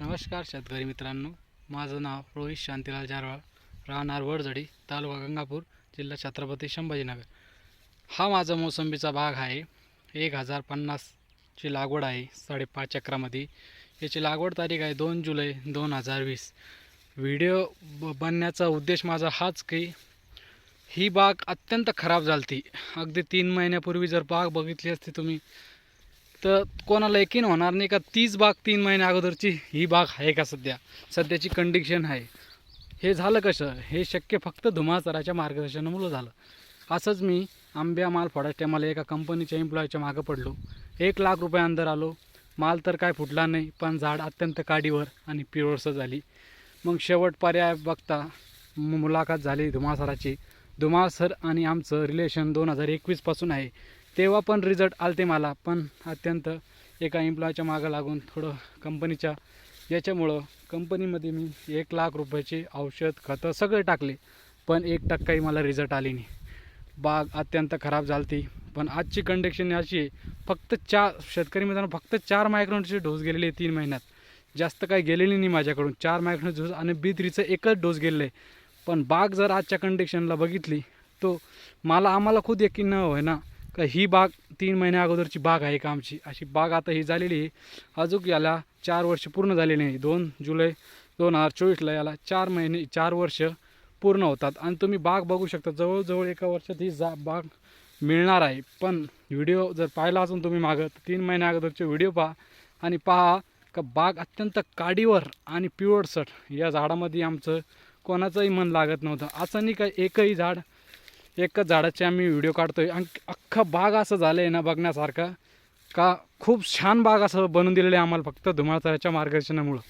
नमस्कार शेतकरी मित्रांनो. माझं नाव रोहित शांतीलाल जारवाळ. राहणार वडझडी तालुका गंगापूर जिल्हा छत्रपती संभाजीनगर. हा माझा मोसंबीचा बाग आहे. एक हजार पन्नासची लागवड आहे साडेपाच चक्रामध्ये. याची लागवड तारीख आहे दोन जुलै दोन हजार वीस. व्हिडिओ ब बनण्याचा उद्देश माझा हाच की ही बाग अत्यंत खराब झाली अगदी तीन महिन्यापूर्वी जर बाग बघितली असती तुम्ही तर कोणाला यकीन होणार नाही का तीच बाग तीन महिन्या अगोदरची ही बाग आहे का सध्या? सध्याची कंडिशन आहे. हे झालं कसं? हे शक्य फक्त धुमासराच्या मार्गदर्शनामुळं झालं. असंच मी आंब्या माल फोडायच्या मला एका कंपनीच्या एम्प्लॉयच्या मागं पडलो. एक लाख रुपये अंदर आलो. माल तर काय फुटला नाही पण झाड अत्यंत काडीवर आणि पिवळसं झाली. मग शेवट पर्याय बघता मुलाखत झाली धुमासराची धुमासर आणि आमचं रिलेशन दोन हजार एकवीसपासून आहे. तेव्हा पण रिझल्ट आलते मला पण अत्यंत एका एम्प्लॉयच्या मागं लागून थोडं कंपनीच्या याच्यामुळं कंपनीमध्ये मी एक लाख रुपयाचे औषध खतं सगळे टाकले पण एक टक्काही मला रिझल्ट आली नाही. बाग अत्यंत खराब झालती पण आजची कंडिशन अशी आहे फक्त चार शेतकरी मित्रांनो फक्त चार मायक्रोनचे डोस गेलेले आहे तीन महिन्यात. जास्त काही गेलेली नाही माझ्याकडून चार मायक्रोन डोस आणि बी थ्रीचं एकच डोस गेलेलं आहे. पण बाग जर आजच्या कंडिशनला बघितली तो मला आम्हाला खुद यकीन न होय ना का ही बाग तीन महिन्या अगोदरची बाग आहे का आमची? अशी बाग आता ही झालेली आहे. अजून याला चार वर्ष पूर्ण झालेली नाही. दोन जुलै दोन हजार चोवीसला याला चार महिने चार वर्ष पूर्ण होतात. आणि तुम्ही बाग बघू शकता जवळजवळ एका वर्षात ही जा बाग मिळणार आहे. पण व्हिडिओ जर पाहिला असून तुम्ही मागं तर तीन महिन्या अगोदरचे व्हिडिओ पहा आणि पहा का बाग अत्यंत काडीवर आणि पिवळसट या झाडामध्ये आमचं कोणाचंही मन लागत नव्हतं. असं नाही का एकही झाड एकच झाडाचे आम्ही व्हिडिओ काढतोय. आणि अख्खं बाग असं झालं आहे ना बघण्यासारखं. का खूप छान बाग असं बनवून दिलेलं आहे आम्हाला फक्त धुमाळतऱ्याच्या मार्गदर्शनामुळं.